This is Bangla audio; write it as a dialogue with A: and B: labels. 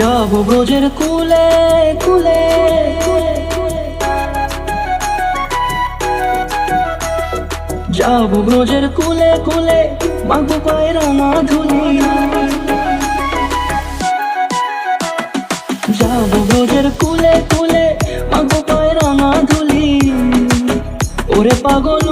A: যাব ব্রজের কুলে কুলে। যাব ব্রজের কুলে কুলে, মাগো পায়ের না ধুলি যাব ব্রজের কুলে কুলে, মাগো পায়ের না ধুলি ওরে পাগল